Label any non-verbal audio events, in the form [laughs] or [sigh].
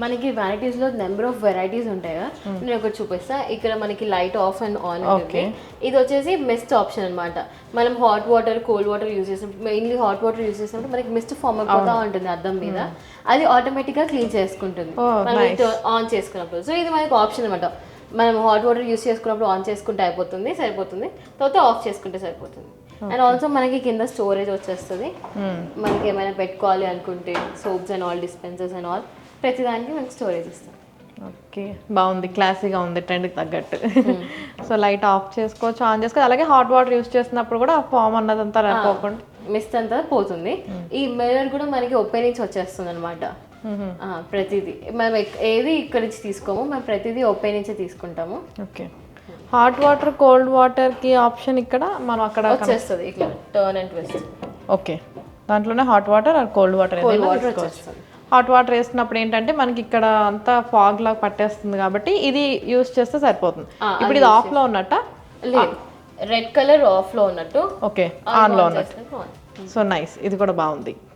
మనకి varieties లో number of varieties ఉంటాయి కదా. నేను ఒకటి చూపిస్తా. ఇక్కడ మనకి లైట్ ఆఫ్ అండ్ ఆన్ ఉంటుంది. ఇది వచ్చేసి మిస్ట్ ఆప్షన్ అన్నమాట. మనం hot water cold water use చేసినప్పుడు మెయిన్లీ హాట్ వాటర్ యూజ్ చేసినప్పుడు మనకి మిస్ట్ ఫామ్ అయిపోతా ఉంటుంది అద్దం మీద. అది ఆటోమేటిక్గా క్లీన్ చేసుకుంటుంది. Oh, మనం ఆన్ చేసుకున్నప్పుడు. సో ఇది మనకి ఆప్షన్ అనమాట మనం హాట్ వాటర్ యూస్ చేసుకున్నప్పుడు ఆన్ చేసుకుంటే అయిపోతుంది సరిపోతుంది. తర్వాత ఆఫ్ చేసుకుంటే సరిపోతుంది. అండ్ ఆల్సో మనకి కింద స్టోరేజ్ వచ్చేస్తుంది. మనకి ఏమైనా పెట్టుకోవాలి అనుకుంటే soaps and all dispensers and all ప్రతిదానికి మనకి స్టోరేజ్ ఇస్తాం. ఓకే. బాగుంది. క్లాసీగా ఉంది ట్రెండ్కి తగ్గట్టు. [laughs] సో లైట్ ఆఫ్ చేసుకోవచ్చు ఆన్ చేసుకోవచ్చు అలాగే హాట్ వాటర్ యూస్ చేసినప్పుడు కూడా ఫామ్ అన్నదంతా రాకోకుండా మిస్ట్ అంతా పోతుంది. ఈ మిర్రర్ కూడా మనకి ఓపెన్ నుంచి వచ్చేస్తుంది అనమాట ప్రతిదీ. మనం ఏది ఇక్కడ నుంచి తీసుకోము మనం ప్రతిదీ ఓపెన్ నుంచే తీసుకుంటాము. ఓకే. హాట్ వాటర్ కోల్డ్ వాటర్కి ఆప్షన్ ఇక్కడ? మనం అక్కడ వచ్చేస్తుంది ఇట్లా టర్న్ అండ్ ట్విస్ట్ ఓకే. దాంట్లోనే hot water or cold water ఏదైనా తీసుకోవచ్చు. హాట్ వాటర్ వేసినప్పుడు ఏంటంటే మనకి ఇక్కడ అంతా ఫాగ్ లాగా పట్టేస్తుంది కాబట్టి ఇది యూస్ చేస్తే సరిపోతుంది. ఇప్పుడు ఇది ఆఫ్లో ఉన్నట్ట? లేదు. రెడ్ కలర్ ఆఫ్లో ఉన్నట్టు ఓకే ఆన్లో ఉన్నట్టు. సో నైస్ ఇది కూడా బాగుంది.